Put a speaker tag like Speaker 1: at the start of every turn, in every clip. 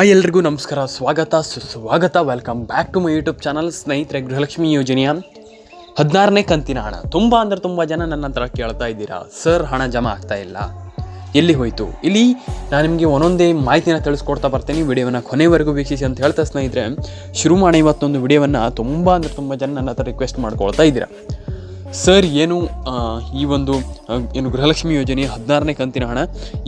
Speaker 1: Hi ಎಲ್ರಿಗೂ ನಮಸ್ಕಾರ. ಸ್ವಾಗತ, ಸುಸ್ವಾಗತ. Welcome back to my YouTube channel ಸ್ನೇಹಿತರೆ, ಗೃಹಲಕ್ಷ್ಮಿ ಯೋಜನೆಯ ಹದಿನಾರನೇ ಕಂತಿನ ಹಣ. ತುಂಬ ಅಂದರೆ ತುಂಬ ಜನ ನನ್ನ ಹತ್ರ ಕೇಳ್ತಾ ಇದ್ದೀರಾ, ಸರ್, ಹಣ ಜಮಾ ಆಗ್ತಾ ಇಲ್ಲ. ಎಲ್ಲಿ ಹೋಯಿತು? ಇಲ್ಲಿ ನಾನು ನಿಮಗೆ ಒಂದೊಂದೇ ಮಾಹಿತಿನ ತಿಳಿಸ್ಕೊಡ್ತಾ ಬರ್ತೀನಿ. ವಿಡಿಯೋವನ್ನು ಕೊನೆವರೆಗೂ ವೀಕ್ಷಿಸಿ ಅಂತ ಹೇಳ್ತಾ ಸ್ನೇಹಿತರೆ, ಶುರು ಮಾಡಿ ಇವತ್ತೊಂದು ವಿಡಿಯೋವನ್ನು. ತುಂಬ ಅಂದರೆ ತುಂಬ ಜನ ನನ್ನ ಹತ್ರ ರಿಕ್ವೆಸ್ಟ್ ಮಾಡ್ಕೊಳ್ತಾ ಇದ್ದೀರಾ. ಸರ್, ಏನು ಈ ಒಂದು ಏನು ಗೃಹಲಕ್ಷ್ಮಿ ಯೋಜನೆ ಹದಿನಾರನೇ ಕಂತಿನ ಹಣ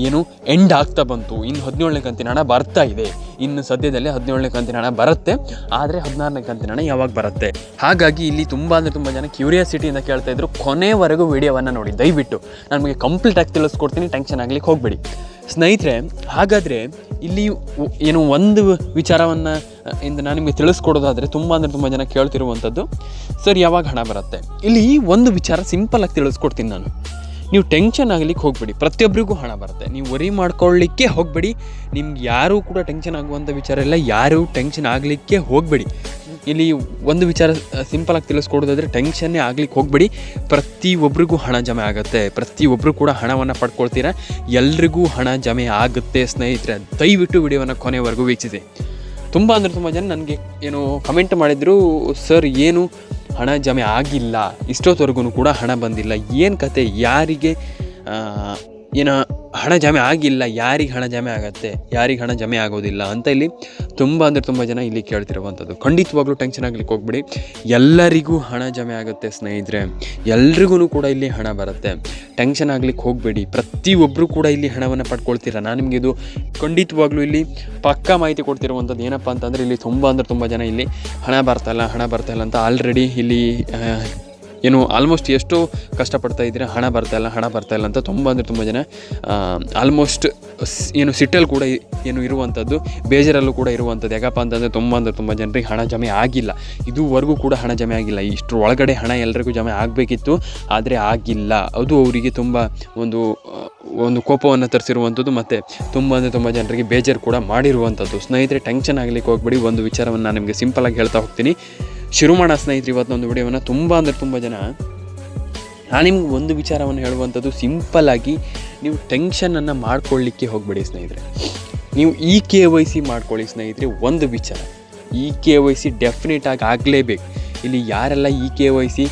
Speaker 1: ಏನು ಎಂಡ್ ಆಗ್ತಾ ಬಂತು. ಇನ್ನು ಹದಿನೇಳನೇ ಕಂತಿನ ಹಣ ಬರ್ತಾ ಇದೆ. ಇನ್ನು ಸದ್ಯದಲ್ಲೇ ಹದಿನೇಳನೇ ಕಂತಿನ ಹಣ ಬರುತ್ತೆ. ಆದರೆ ಹದಿನಾರನೇ ಕಂತಿನ ಹಣ ಯಾವಾಗ ಬರುತ್ತೆ? ಹಾಗಾಗಿ ಇಲ್ಲಿ ತುಂಬ ಅಂದರೆ ತುಂಬ ಜನ ಕ್ಯೂರಿಯಾಸಿಟಿಯಿಂದ ಕೇಳ್ತಾ ಇದ್ರು. ಕೊನೆವರೆಗೂ ವಿಡಿಯೋವನ್ನು ನೋಡಿ. ದಯವಿಟ್ಟು ನಮಗೆ ನಿಮಗೆ ಕಂಪ್ಲೀಟಾಗಿ ತಿಳಿಸ್ಕೊಡ್ತೀನಿ. ಟೆನ್ಷನ್ ಆಗಲಿಕ್ಕೆ ಹೋಗಬೇಡಿ. ಸ್ನೇಹಿತರೆ, ಹಾಗಾದರೆ ಇಲ್ಲಿ ಏನು ಒಂದು ವಿಚಾರವನ್ನು ಇಂದ ನಾನು ನಿಮಗೆ ತಿಳಿಸ್ಕೊಡೋದಾದರೆ ತುಂಬ ಅಂದರೆ ತುಂಬ ಜನ ಕೇಳ್ತಿರುವಂಥದ್ದು. ಸರ್, ಯಾವಾಗ ಹಣ ಬರುತ್ತೆ? ಇಲ್ಲಿ ಈ ಒಂದು ವಿಚಾರ ಸಿಂಪಲ್ ಆಗಿ ತಿಳಿಸ್ಕೊಡ್ತೀನಿ ನಾನು. ನೀವು ಟೆನ್ಷನ್ ಆಗಲಿಕ್ಕೆ ಹೋಗಬೇಡಿ. ಪ್ರತಿಯೊಬ್ಬರಿಗೂ ಹಣ ಬರುತ್ತೆ. ನೀವು ವರಿ ಮಾಡ್ಕೊಳ್ಳಿಕ್ಕೆ ಹೋಗಬೇಡಿ. ನಿಮ್ಗೆ ಯಾರೂ ಕೂಡ ಟೆನ್ಷನ್ ಆಗುವಂಥ ವಿಚಾರ ಇಲ್ಲ. ಯಾರೂ ಟೆನ್ಷನ್ ಆಗಲಿಕ್ಕೆ ಹೋಗಬೇಡಿ. ಇಲ್ಲಿ ಒಂದು ವಿಚಾರ ಸಿಂಪಲ್ ಆಗಿ ತಿಳಿಸ್ಕೊಡೋದಾದ್ರೆ ಟೆನ್ಷನ್ನೇ ಆಗ್ಲಿಕ್ಕೆ ಹೋಗಬೇಡಿ. ಪ್ರತಿಯೊಬ್ಬರಿಗೂ ಹಣ ಜಮೆ ಆಗುತ್ತೆ. ಪ್ರತಿಯೊಬ್ಬರು ಕೂಡ ಹಣವನ್ನು ಪಡ್ಕೊಳ್ತೀರ. ಎಲ್ರಿಗೂ ಹಣ ಜಮೆ ಆಗುತ್ತೆ ಸ್ನೇಹಿತರೆ. ದಯವಿಟ್ಟು ವಿಡಿಯೋವನ್ನು ಕೊನೆವರೆಗೂ ವೀಕ್ಷಿಸಿ. ತುಂಬ ಅಂದರೆ ತುಂಬ ಜನ ನನಗೆ ಏನು ಕಮೆಂಟ್ ಮಾಡಿದರು, ಸರ್, ಏನು ಹಣ ಜಮೆ ಆಗಿಲ್ಲ. ಇಷ್ಟೊತ್ತವರೆಗೂ ಕೂಡ ಹಣ ಬಂದಿಲ್ಲ. ಏನು ಕತೆ? ಯಾರಿಗೆ ಏನು ಹಣ ಜಮೆ ಆಗಿಲ್ಲ, ಯಾರಿಗೆ ಹಣ ಜಮೆ ಆಗುತ್ತೆ, ಯಾರಿಗೆ ಹಣ ಜಮೆ ಆಗೋದಿಲ್ಲ ಅಂತ ಇಲ್ಲಿ ತುಂಬ ಅಂದರೆ ತುಂಬ ಜನ ಇಲ್ಲಿ ಕೇಳ್ತಿರುವಂಥದ್ದು. ಖಂಡಿತವಾಗ್ಲೂ ಟೆನ್ಷನ್ ಆಗಲಿಕ್ಕೆ ಹೋಗ್ಬಿಡಿ. ಎಲ್ಲರಿಗೂ ಹಣ ಜಮೆ ಆಗುತ್ತೆ ಸ್ನೇಹಿತರೆ. ಎಲ್ರಿಗೂ ಕೂಡ ಇಲ್ಲಿ ಹಣ ಬರುತ್ತೆ. ಟೆನ್ಷನ್ ಆಗ್ಲಿಕ್ಕೆ ಹೋಗಬೇಡಿ. ಪ್ರತಿಯೊಬ್ಬರು ಕೂಡ ಇಲ್ಲಿ ಹಣವನ್ನು ಪಡ್ಕೊಳ್ತೀರಾ? ನಾನು ನಿಮಗೆ ಇದು ಖಂಡಿತವಾಗ್ಲೂ ಇಲ್ಲಿ ಪಕ್ಕಾ ಮಾಹಿತಿ ಕೊಡ್ತಿರುವಂಥದ್ದು ಏನಪ್ಪ ಅಂತಂದರೆ ಇಲ್ಲಿ ತುಂಬ ಅಂದರೆ ತುಂಬ ಜನ ಇಲ್ಲಿ ಹಣ ಬರ್ತಾಯಿಲ್ಲ ಹಣ ಬರ್ತಾಯಿಲ್ಲ ಅಂತ ಆಲ್ರೆಡಿ ಇಲ್ಲಿ ಏನು ಆಲ್ಮೋಸ್ಟ್ ಎಷ್ಟು ಕಷ್ಟಪಡ್ತಾ ಇದ್ದೀರಾ, ಹಣ ಬರ್ತಾ ಇಲ್ಲ, ಹಣ ಬರ್ತಾ ಇಲ್ಲ ಅಂತ ತುಂಬ ಅಂದರೆ ತುಂಬ ಜನ ಆಲ್ಮೋಸ್ಟ್ ಏನು ಸಿಟ್ಟಲ್ಲಿ ಕೂಡ ಏನು ಇರುವಂಥದ್ದು ಬೇಜಾರಲ್ಲೂ ಕೂಡ ಇರುವಂಥದ್ದು ಯಾಕಪ್ಪ ಅಂತಂದರೆ ತುಂಬ ಅಂದರೆ ತುಂಬ ಜನರಿಗೆ ಹಣ ಜಮೆ ಆಗಿಲ್ಲ. ಇದುವರೆಗೂ ಕೂಡ ಹಣ ಜಮೆ ಆಗಿಲ್ಲ. ಇಷ್ಟರ ಒಳಗಡೆ ಹಣ ಎಲ್ಲರಿಗೂ ಜಮೆ ಆಗಬೇಕಿತ್ತು, ಆದರೆ ಆಗಿಲ್ಲ. ಅದು ಅವರಿಗೆ ತುಂಬ ಒಂದು ಒಂದು ಕೋಪವನ್ನು ತರಿಸಿರುವಂಥದ್ದು ಮತ್ತು ತುಂಬ ಅಂದರೆ ತುಂಬ ಜನರಿಗೆ ಬೇಜಾರು ಕೂಡ ಮಾಡಿರುವಂಥದ್ದು ಸ್ನೇಹಿತರೆ ಟೆನ್ಷನ್ ಆಗಲಿಕ್ಕೆ ಹೋಗ್ಬೇಡಿ. ಒಂದು ವಿಚಾರವನ್ನು ನಾನು ನಿಮಗೆ ಸಿಂಪಲಾಗಿ ಹೇಳ್ತಾ ಹೋಗ್ತೀನಿ. ಶುರು ಮಾಡೋ ಸ್ನೇಹಿತರು, ಇವತ್ತೊಂದು ವಿಡಿಯೋವನ್ನು ತುಂಬ ಅಂದರೆ ತುಂಬ ಜನ ನಾನು ನಿಮ್ಗೆ ಒಂದು ವಿಚಾರವನ್ನು ಹೇಳುವಂಥದ್ದು ಸಿಂಪಲ್ಲಾಗಿ ನೀವು ಟೆನ್ಷನನ್ನು ಮಾಡ್ಕೊಳ್ಳಿಕ್ಕೆ ಹೋಗಬೇಡಿ ಸ್ನೇಹಿತರೆ. ನೀವು ಇ ಕೆ ವೈ ಸಿ ಮಾಡ್ಕೊಳ್ಳಿ ಸ್ನೇಹಿತರೆ, ಒಂದು ವಿಚಾರ. ಇ ಕೆ ವೈ ಸಿ ಡೆಫಿನೆಟಾಗಿ ಆಗಲೇಬೇಕು. ಇಲ್ಲಿ ಯಾರೆಲ್ಲ ಇ ಕೆ ವೈ ಸಿ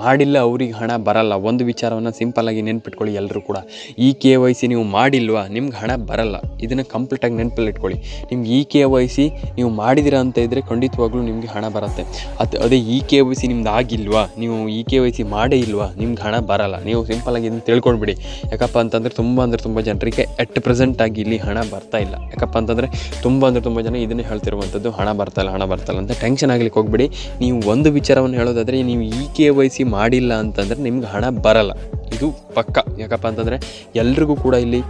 Speaker 1: ಮಾಡಿಲ್ಲ ಅವ್ರಿಗೆ ಹಣ ಬರಲ್ಲ. ಒಂದು ವಿಚಾರವನ್ನು ಸಿಂಪಲ್ಲಾಗಿ ನೆನ್ಪಿಟ್ಕೊಳ್ಳಿ ಎಲ್ಲರೂ ಕೂಡ. ಈ ಕೆ ವೈ ಸಿ ನೀವು ಮಾಡಿಲ್ವಾ? ನಿಮ್ಗೆ ಹಣ ಬರಲ್ಲ. ಇದನ್ನು ಕಂಪ್ಲೀಟಾಗಿ ನೆನಪಲ್ಲಿ ಇಟ್ಕೊಳ್ಳಿ. ನಿಮ್ಗೆ ಈ ಕೆ ವೈ ಸಿ ನೀವು ಮಾಡಿದಿರ ಅಂತ ಇದ್ದರೆ ಖಂಡಿತವಾಗ್ಲೂ ನಿಮಗೆ ಹಣ ಬರುತ್ತೆ. ಅದು, ಅದೇ ಈ ಕೆ ವೈ ಸಿ ನಿಮ್ದು ಆಗಿಲ್ವಾ? ನೀವು ಈ ಕೆ ವೈ ಸಿ ಮಾಡೇ ಇಲ್ವಾ? ನಿಮ್ಗೆ ಹಣ ಬರಲ್ಲ. ನೀವು ಸಿಂಪಲ್ಲಾಗಿ ಇದನ್ನು ತಿಳ್ಕೊಂಡ್ಬಿಡಿ. ಯಾಕಪ್ಪ ಅಂತಂದರೆ ತುಂಬ ಅಂದರೆ ತುಂಬ ಜನರಿಗೆ ಎಟ್ ಪ್ರೆಸೆಂಟ್ ಆಗಿ ಇಲ್ಲಿ ಹಣ ಬರ್ತಾ ಇಲ್ಲ. ಯಾಕಪ್ಪ ಅಂತಂದರೆ ತುಂಬ ಅಂದರೆ ತುಂಬ ಜನ ಇದನ್ನೇ ಹೇಳ್ತಿರುವಂಥದ್ದು ಹಣ ಬರ್ತಾ ಇಲ್ಲ, ಹಣ ಬರ್ತಾ ಇಲ್ಲ ಅಂತ ಟೆನ್ಷನ್ ಆಗ್ಲಿಕ್ಕೆ ಹೋಗ್ಬಿಡಿ. ನೀವು ಒಂದು ವಿಚಾರವನ್ನು ಹೇಳೋದಾದರೆ, ನೀವು ಇ ಕೆ ವೈ ಸಿ ಮಾಡಿಲ್ಲ ಅಂತಂದರೆ ನಿಮ್ಗೆ ಹಣ ಬರಲ್ಲ. ಇದು ಪಕ್ಕ. ಯಾಕಪ್ಪ ಅಂತಂದರೆ ಎಲ್ರಿಗೂ ಕೂಡ ಇಲ್ಲಿ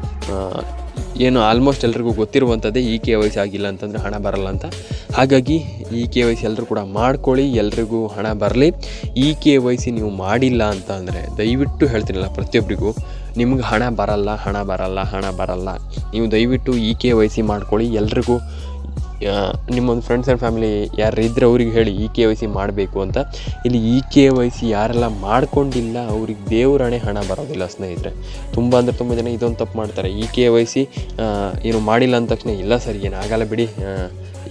Speaker 1: ಏನು ಆಲ್ಮೋಸ್ಟ್ ಎಲ್ರಿಗೂ ಗೊತ್ತಿರುವಂಥದ್ದೇ ಇ ಕೆ ವೈ ಸಿ ಆಗಿಲ್ಲ ಅಂತಂದರೆ ಹಣ ಬರಲ್ಲ ಅಂತ. ಹಾಗಾಗಿ ಇ ಕೆ ವೈ ಸಿ ಎಲ್ಲರೂ ಕೂಡ ಮಾಡ್ಕೊಳ್ಳಿ, ಎಲ್ರಿಗೂ ಹಣ ಬರಲಿ. ಇ ಕೆ ವೈ ಸಿ ನೀವು ಮಾಡಿಲ್ಲ ಅಂತ ಅಂದರೆ ದಯವಿಟ್ಟು ಹೇಳ್ತೀನಲ್ಲ ಪ್ರತಿಯೊಬ್ಬರಿಗೂ ನಿಮ್ಗೆ ಹಣ ಬರಲ್ಲ ಹಣ ಬರಲ್ಲ ಹಣ ಬರಲ್ಲ. ನೀವು ದಯವಿಟ್ಟು ಇ ಕೆ ವೈ ಸಿ ಮಾಡ್ಕೊಳ್ಳಿ, ಎಲ್ರಿಗೂ ನಿಮ್ಮೊಂದು ಫ್ರೆಂಡ್ಸ್ ಆ್ಯಂಡ್ ಫ್ಯಾಮಿಲಿ ಯಾರು ಇದ್ದರೆ ಅವ್ರಿಗೆ ಹೇಳಿ ಇ ಕೆ ವೈ ಸಿ ಮಾಡಬೇಕು ಅಂತ. ಇಲ್ಲಿ ಇ ಕೆ ವೈ ಸಿ ಯಾರೆಲ್ಲ ಮಾಡ್ಕೊಂಡಿಲ್ಲ, ಅವ್ರಿಗೆ ದೇವರಣೆ ಹಣ ಬರೋದಿಲ್ಲ ಸ್ನೇಹಿತರೆ. ತುಂಬ ಅಂದರೆ ತುಂಬ ಜನ ಇದೊಂದು ತಪ್ಪು ಮಾಡ್ತಾರೆ. ಇ ಕೆ ವೈ ಸಿ ಏನು ಮಾಡಿಲ್ಲ ಅಂದ ತಕ್ಷಣ ಇಲ್ಲ ಸರ್, ಏನು ಆಗಲ್ಲ ಬಿಡಿ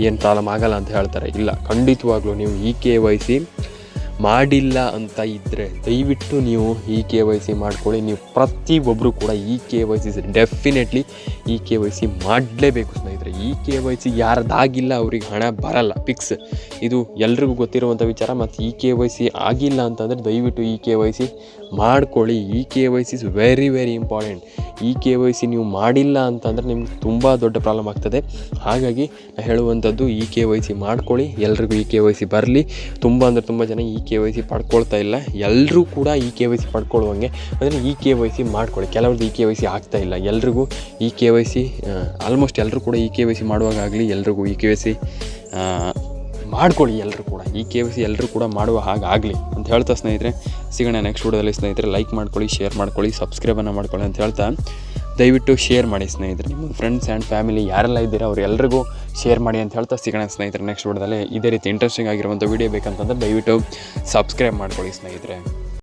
Speaker 1: ಏನು ಪ್ರಾಬ್ಲಮ್ ಆಗಲ್ಲ ಅಂತ ಹೇಳ್ತಾರೆ. ಇಲ್ಲ, ಖಂಡಿತವಾಗ್ಲೂ ನೀವು ಇ ಕೆ ವೈ ಸಿ ಮಾಡಿಲ್ಲ ಅಂತ ಇದ್ದರೆ ದಯವಿಟ್ಟು ನೀವು ಇ ಕೆ ವೈ ಸಿ ಮಾಡ್ಕೊಳ್ಳಿ. ನೀವು ಪ್ರತಿಯೊಬ್ಬರು ಕೂಡ E K Y C definitely E K Y C ಮಾಡಲೇಬೇಕು ಸ್ನೇಹಿತರೆ ಇ ಕೆ ವೈ ಸಿ ಯಾರ್ದಾಗಿಲ್ಲ ಅವ್ರಿಗೆ ಹಣ ಬರಲ್ಲ ಫಿಕ್ಸ್ ಇದು ಎಲ್ರಿಗೂ ಗೊತ್ತಿರುವಂಥ ವಿಚಾರ ಮತ್ತು ಇ ಕೆ ವೈ ಸಿ ಆಗಿಲ್ಲ ಅಂತಂದರೆ ದಯವಿಟ್ಟು ಇ ಕೆ ವೈ ಸಿ ಮಾಡ್ಕೊಳ್ಳಿ E K Y C is very very important E K Y C ನೀವು ಮಾಡಿಲ್ಲ ಅಂತಂದರೆ ನಿಮ್ಗೆ ತುಂಬ ದೊಡ್ಡ ಪ್ರಾಬ್ಲಮ್ ಆಗ್ತದೆ ಹಾಗಾಗಿ ನಾನು ಹೇಳುವಂಥದ್ದು ಇ ಕೆ ವೈ ಸಿ ಮಾಡ್ಕೊಳ್ಳಿ ಎಲ್ರಿಗೂ ಇ ಕೆ ವೈ ಸಿ ಬರಲಿ ತುಂಬ ಅಂದರೆ ತುಂಬ ಜನ ಇ ಕೆ ವೈ ಸಿ ಪಡ್ಕೊಳ್ತಾ ಇಲ್ಲ ಎಲ್ಲರೂ ಕೂಡ ಇ ಕೆ ವೈ ಸಿ ಪಡ್ಕೊಳ್ಳುವಂಗೆ ಅಂದರೆ ಇ ಕೆ ವೈ ಸಿ ಮಾಡ್ಕೊಳ್ಳಿ ಕೆಲವ್ರದ್ದು ಇ ಕೆ ವೈ ಸಿ ಆಗ್ತಾ ಇಲ್ಲ ಎಲ್ರಿಗೂ E K Y C almost ಎಲ್ಲರೂ ಕೂಡ ಇ ಕೆ ವೈ ಸಿ ಮಾಡುವಾಗಲಿ ಎಲ್ರಿಗೂ ಇ ಕೆ ವೈ ಸಿ ಮಾಡ್ಕೊಳ್ಳಿ ಎಲ್ಲರೂ ಕೂಡ. ಈ ಕೆ ವೈ ಸಿ ಎಲ್ಲರೂ ಕೂಡ ಮಾಡುವ ಹಾಗಾಗಲಿ ಅಂತ ಹೇಳ್ತಾ ಸ್ನೇಹಿತರೆ. ಸಿಗೋಣ ನೆಕ್ಸ್ಟ್ ವಿಡಿಯೋದಲ್ಲಿ ಸ್ನೇಹಿತರೆ. ಲೈಕ್ ಮಾಡ್ಕೊಳ್ಳಿ ಶೇರ್ ಮಾಡ್ಕೊಳ್ಳಿ ಸಬ್ಸ್ಕ್ರೈಬನ್ನು ಮಾಡ್ಕೊಳ್ಳಿ ಅಂತ ಹೇಳ್ತಾ ದಯವಿಟ್ಟು ಶೇರ್ ಮಾಡಿ ಸ್ನೇಹಿತರೆ. ನಿಮ್ಮ ಫ್ರೆಂಡ್ಸ್ ಆ್ಯಂಡ್ ಫ್ಯಾಮಿಲಿ ಯಾರೆಲ್ಲ ಇದ್ದೀರಾ ಅವರೆಲ್ಲರಿಗೂ ಶೇರ್ ಮಾಡಿ ಅಂತ ಹೇಳ್ತಾ ಸಿಗೋಣ ಸ್ನೇಹಿತರೆ ನೆಕ್ಸ್ಟ್ ವಿಡಿಯೋದಲ್ಲಿ. ಇದೇ ರೀತಿ ಇಂಟ್ರೆಸ್ಟಿಂಗ್ ಆಗಿರುವಂಥ ವೀಡಿಯೋ ಬೇಕಂತಂದ್ರೆ ದಯವಿಟ್ಟು ಸಬ್ಸ್ಕ್ರೈಬ್ ಮಾಡ್ಕೊಳ್ಳಿ ಸ್ನೇಹಿತರೆ.